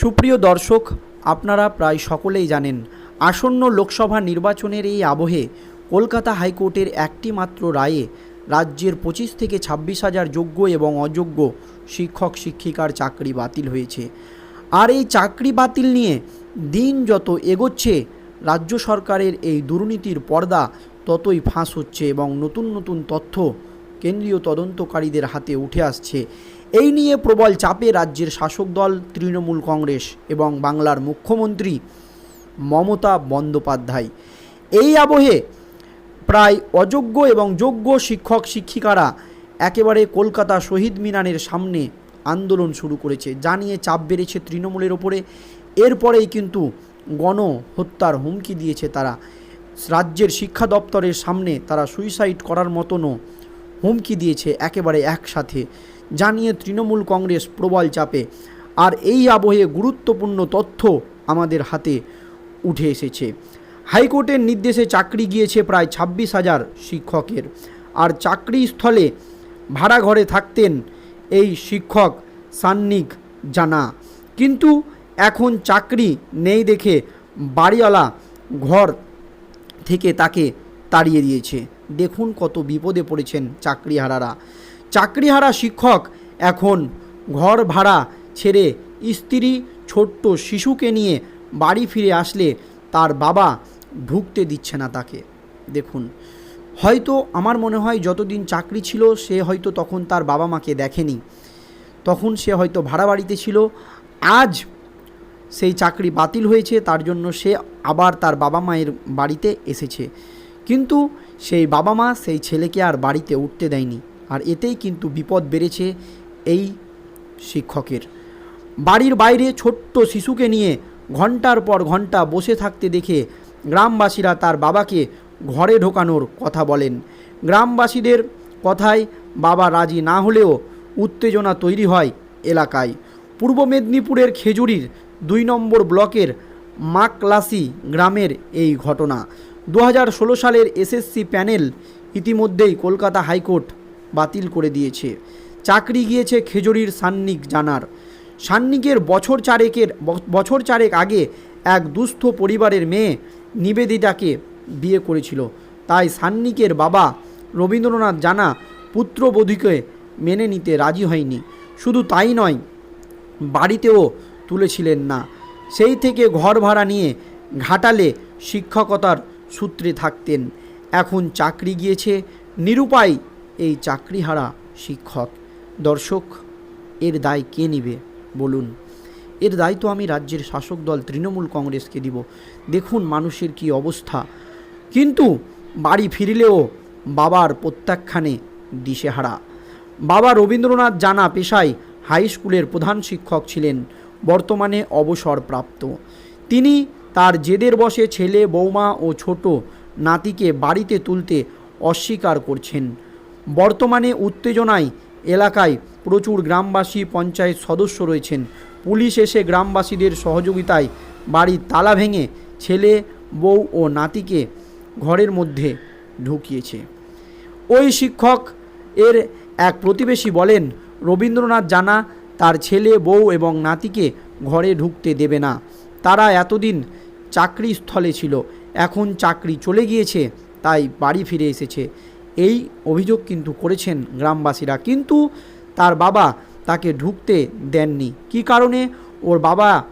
সুপ্রিয় দর্শক, আপনারা প্রায় সকলেই জানেন, আসন্ন লোকসভা নির্বাচনের এই আবহে কলকাতা হাইকোর্টের একটি মাত্র রায়ে রাজ্যের পঁচিশ থেকে ছাব্বিশ হাজার যোগ্য এবং অযোগ্য শিক্ষক, শিক্ষিকার চাকরি বাতিল হয়েছে। আর এই চাকরি বাতিল নিয়ে দিন যত এগোচ্ছে, রাজ্য সরকারের এই দুর্নীতির পর্দা ততই ফাঁস হচ্ছে এবং নতুন নতুন তথ্য কেন্দ্রীয় তদন্তকারীদের হাতে উঠে আসছে। এই নিয়ে প্রবল চাপে রাজ্যের শাসক দল, তৃণমূল কংগ্রেস এবং বাংলার মুখ্যমন্ত্রী মমতা বন্দ্যোপাধ্যায়। এই আবহে প্রায় অযোগ্য এবং যোগ্য শিক্ষক, শিক্ষিকারা একেবারে কলকাতা শহীদ মিনারের সামনে আন্দোলন শুরু করেছে। যা নিয়ে চাপ বেড়েছে তৃণমূলের ওপরে। এরপরেই কিন্তু গণহত্যার হুমকি দিয়েছে তারা। রাজ্যের শিক্ষা দপ্তরের সামনে তারা সুইসাইড করার মতনও হুমকি দিয়েছে একেবারে একসাথে। জানিয়ে তৃণমূল কংগ্রেস প্রবল চাপে। আর এই আবহে গুরুত্বপূর্ণ তথ্য আমাদের হাতে উঠে এসেছে। হাইকোর্টের নির্দেশে চাকরি গিয়েছে প্রায় ছাব্বিশ হাজার শিক্ষকের। আর চাকরি স্থলে ভাড়া ঘরে থাকতেন এই শিক্ষক সান্নিক জানা। কিন্তু এখন চাকরি নেই দেখে বাড়িওয়ালা ঘর থেকে তাকে তাড়িয়ে দিয়েছে। দেখুন কত বিপদে পড়েছেন চাকরিহারারা। চাকরিহারা শিক্ষক এখন ঘর ভাড়া ছেড়ে স্ত্রী ছোট্ট শিশুকে নিয়ে বাড়ি ফিরে আসলে তার বাবা ঢুকতে দিচ্ছে না তাকে। দেখুন, হয়তো আমার মনে হয় যতদিন চাকরি ছিল সে হয়তো তখন তার বাবা মাকে দেখেনি। তখন সে হয়তো ভাড়া বাড়িতে ছিল। আজ সেই চাকরি বাতিল হয়েছে, তার জন্য সে আবার তার বাবা মায়ের বাড়িতে এসেছে। কিন্তু সেই বাবা মা সেই ছেলেকে আর বাড়িতে উঠতে দেয়নি। আর এতেই কিন্তু বিপদ বেড়েছে এই শিক্ষকের। বাড়ির বাইরে ছোট্ট শিশুকে নিয়ে ঘণ্টার পর ঘণ্টা বসে থাকতে দেখে গ্রামবাসীরা তার বাবাকে ঘরে ঢোকানোর কথা বলেন। গ্রামবাসীদের কথায় বাবা রাজি না হলেও উত্তেজনা তৈরি হয় এলাকায়। পূর্ব মেদিনীপুরের খেজুরির দুই নম্বর ব্লকের মাকলাসি গ্রামের এই ঘটনা। দু সালের এসএসসি প্যানেল ইতিমধ্যেই কলকাতা হাইকোর্ট বাতিল করে দিয়েছে। চাকরি গিয়েছে খেজুরির সান্নিক জানার। সান্নিকের বছর চারেকের বছর চারেক আগে এক দুস্থ পরিবারের মেয়ে নিবেদিতাকে বিয়ে করেছিল। তাই সান্নিকের বাবা রবীন্দ্রনাথ জানা পুত্রবধূকে মেনে নিতে রাজি হয়নি। শুধু তাই নয়, বাড়িতেও তুলেছিলেন না। সেই থেকে ঘর ভাড়া নিয়ে ঘাটালে শিক্ষকতার সূত্রে থাকতেন। এখন চাকরি গিয়েছে নিরুপায় এই চাকরিহারা শিক্ষক, দর্শক, এর দায় কে নেবে? বলুন। এর দায় তো আমি রাজ্যের শাসক দল তৃণমূল কংগ্রেসকে দিব। দেখুন মানুষের কি অবস্থা। কিন্তু বাড়ি ফিরলেও বাবার প্রত্যাখ্যানে দিশেহারা। বাবা রবীন্দ্রনাথ জানা পেশায় হাই স্কুলের প্রধান শিক্ষক ছিলেন, বর্তমানে অবসরপ্রাপ্ত। তিনি তার জেদের বসে ছেলে, বৌমা ও ছোট নাতিকে বাড়িতে তুলতে অস্বীকার করছেন। বর্তমানে উত্তেজনায় এলাকায় প্রচুর গ্রামবাসী, পঞ্চায়েত সদস্য রয়েছেন। পুলিশ এসে গ্রামবাসীদের সহযোগিতায় বাড়ির তালা ভেঙে ছেলে, বউ ও নাতিকে ঘরের মধ্যে ঢুকিয়েছে। ওই শিক্ষক এর এক প্রতিবেশী বলেন, রবীন্দ্রনাথ জানা তার ছেলে, বউ এবং নাতিকে ঘরে ঢুকতে দেবে না। তারা এতদিন চাকরি স্থলে ছিল, এখন চাকরি চলে গিয়েছে, তাই বাড়ি ফিরে এসেছে। এই অভিযোগ কিন্তু করেছেন গ্রামবাসীরা। কিন্তু তার বাবা তাকে ঢুকতে দেননি। কী কারণে? ওর বাবা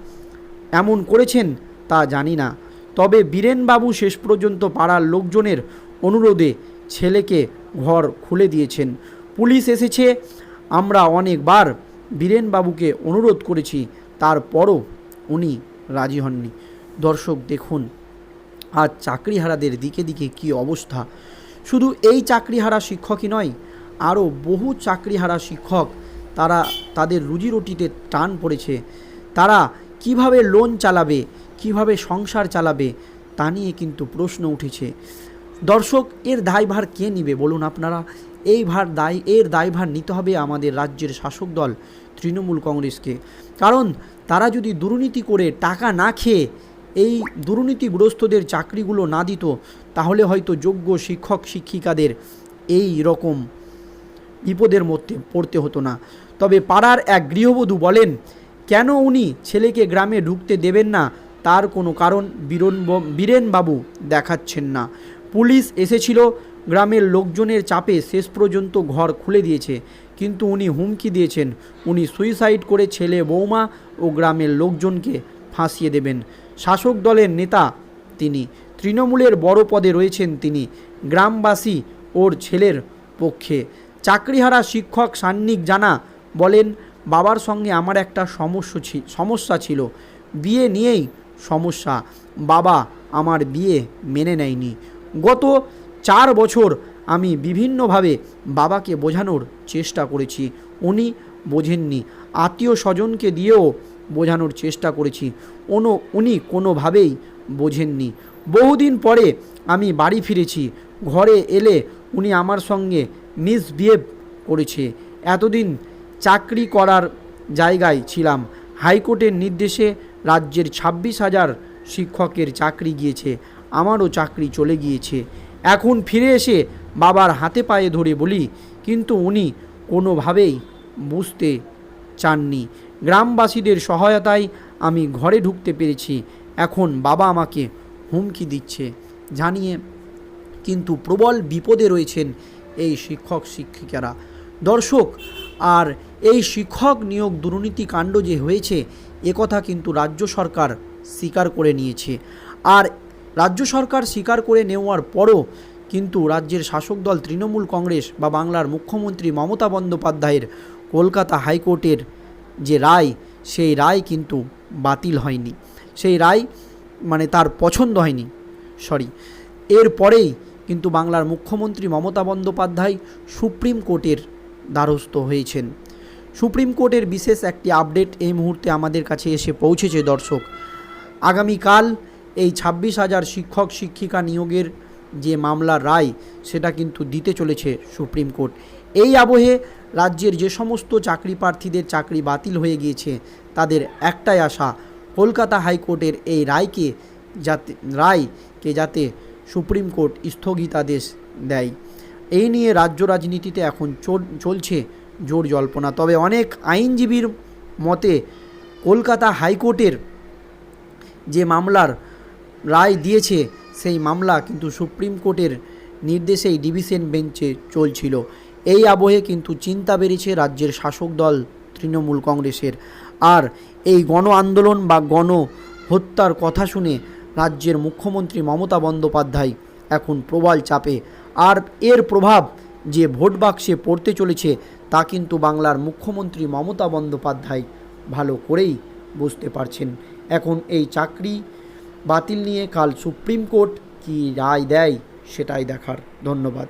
এমন করেছেন তা জানি না। তবে বীরেনবাবু শেষ পর্যন্ত পাড়ার লোকজনের অনুরোধে ছেলেকে ঘর খুলে দিয়েছেন। পুলিশ এসেছে। আমরা অনেকবার বীরেনবাবুকে অনুরোধ করেছি, তারপরও উনি রাজি হননি। দর্শক দেখুন, আজ চাকরিহারাদের দিকে দিকে কি অবস্থা। শুধু এই চাকরিহারা শিক্ষকই নয়, আরও বহু চাকরিহারা শিক্ষক তারা তাদের রুজিরুটিতে টান পড়েছে। তারা কীভাবে লোন চালাবে, কীভাবে সংসার চালাবে, তা নিয়ে কিন্তু প্রশ্ন উঠেছে। দর্শক, এর দায়ভার কে নিবে বলুন আপনারা? এই ভার দায়, এর দায়ভার নিতে হবে আমাদের রাজ্যের শাসক দল, তৃণমূল কংগ্রেসকে। কারণ তারা যদি দুর্নীতি করে টাকা না খেয়ে এই দুর্নীতিগ্রস্তদের চাকরিগুলো না দিত, তাহলে হয়তো যোগ্য শিক্ষক শিক্ষিকাদের এই রকম বিপদের মধ্যে পড়তে হতো না। তবে পাড়ার এক গৃহবধূ বলেন, কেন উনি ছেলেকে গ্রামে ঢুকতে দেবেন না? তার কোনো কারণ বীরন বীরেনবাবু দেখাচ্ছেন না। পুলিশ এসেছিল, গ্রামের লোকজনের চাপে শেষ পর্যন্ত ঘর খুলে দিয়েছে। কিন্তু উনি হুমকি দিয়েছেন। উনি সুইসাইড করে ছেলে বৌমা ও গ্রামের লোকজনকে ফাঁসিয়ে দেবেন। শাসক দলের নেতা তিনি। তৃণমূলের বড় পদে রয়েছেন তিনি, গ্রামবাসী ওর ছেলের পক্ষে। চাকরিহারা শিক্ষক সান্নিক জানা বলেন, বাবার সঙ্গে আমার একটা সমস্যা সমস্যা ছিল। বিয়ে নিয়েই সমস্যা। বাবা আমার বিয়ে মেনে নেয়নি। গত চার বছর আমি বিভিন্নভাবে বাবাকে বোঝানোর চেষ্টা করেছি। উনি বোঝেননি। আত্মীয় স্বজনকে দিয়েও বোঝানোর চেষ্টা করেছি। কোনো, উনি কোনোভাবেই বোঝেননি। বহুদিন পরে আমি বাড়ি ফিরেছি। ঘরে এলে উনি আমার সঙ্গে মিসবিহেভ করেছে। এতদিন চাকরি করার জায়গায় ছিলাম। হাইকোর্টের নির্দেশে রাজ্যের ছাব্বিশ হাজার শিক্ষকের চাকরি গিয়েছে। আমারও চাকরি চলে গিয়েছে। এখন ফিরে এসে বাবার হাতে পায়ে ধরে বলি, কিন্তু উনি কোনোভাবেই বুঝতে চাননি। গ্রামবাসীদের সহায়তায় আমি ঘরে ঢুকতে পেরেছি। এখন বাবা আমাকে হুমকি দিচ্ছে, জানিয়ে কিন্তু প্রবল বিপদে রয়েছেন এই শিক্ষক, শিক্ষিকারা। দর্শক, আর এই শিক্ষক নিয়োগ দুর্নীতি কাণ্ড যে হয়েছে একথা কিন্তু রাজ্য সরকার স্বীকার করে নিয়েছে। আর রাজ্য সরকার স্বীকার করে নেওয়ার পরও কিন্তু রাজ্যের শাসক দল তৃণমূল কংগ্রেস বা বাংলার মুখ্যমন্ত্রী মমতা বন্দ্যোপাধ্যায়ের কলকাতা হাইকোর্টের যে রায়, সেই রায় কিন্তু বাতিল হয়নি। সেই রায় মানে তার পছন্দ হয়নি। সরি এরপরেই কিন্তু বাংলার মুখ্যমন্ত্রী মমতা বন্দ্যোপাধ্যায় সুপ্রিম কোর্টের দ্বারস্থ হয়েছেন। সুপ্রিম কোর্টের বিশেষ একটি আপডেট এই মুহূর্তে আমাদের কাছে এসে পৌঁছেছে দর্শক। আগামীকাল এই ছাব্বিশ হাজার শিক্ষক শিক্ষিকা নিয়োগের যে মামলার রায়, সেটা কিন্তু দিতে চলেছে সুপ্রিম কোর্ট। এই আবহে রাজ্যের যে সমস্ত চাকরি প্রার্থীদের চাকরি বাতিল হয়ে গিয়েছে, তাদের একটাই আশা, কলকাতা হাইকোর্টের এই রায়কে যাতে রায়কে যাতে সুপ্রিম কোর্ট স্থগিতাদেশ দেয়। এই নিয়ে রাজ্য রাজনীতিতে এখন চল- চলছে জোর জল্পনা। তবে অনেক আইনজীবীর মতে কলকাতা হাইকোর্টের যে মামলার রায় দিয়েছে সেই মামলা কিন্তু সুপ্রিম কোর্টের নির্দেশেই ডিভিশন বেঞ্চে চলছিল। এই আবহে কিন্তু চিন্তা বেড়েছে রাজ্যের শাসক দল তৃণমূল কংগ্রেসের। আর এই গণ আন্দোলন বা গণ হত্যার কথা শুনে রাজ্যের মুখ্যমন্ত্রী মমতা বন্দ্যোপাধ্যায় এখন প্রবল চাপে। আর এর প্রভাব যে ভোট বাক্সে পড়তে চলেছে তা কিন্তু বাংলার মুখ্যমন্ত্রী মমতা বন্দ্যোপাধ্যায় ভালো করেই বুঝতে পারছেন। এখন এই চাকরি বাতিল নিয়ে কাল সুপ্রিম কোর্ট কি রায় দেয় সেটাই দেখার। ধন্যবাদ।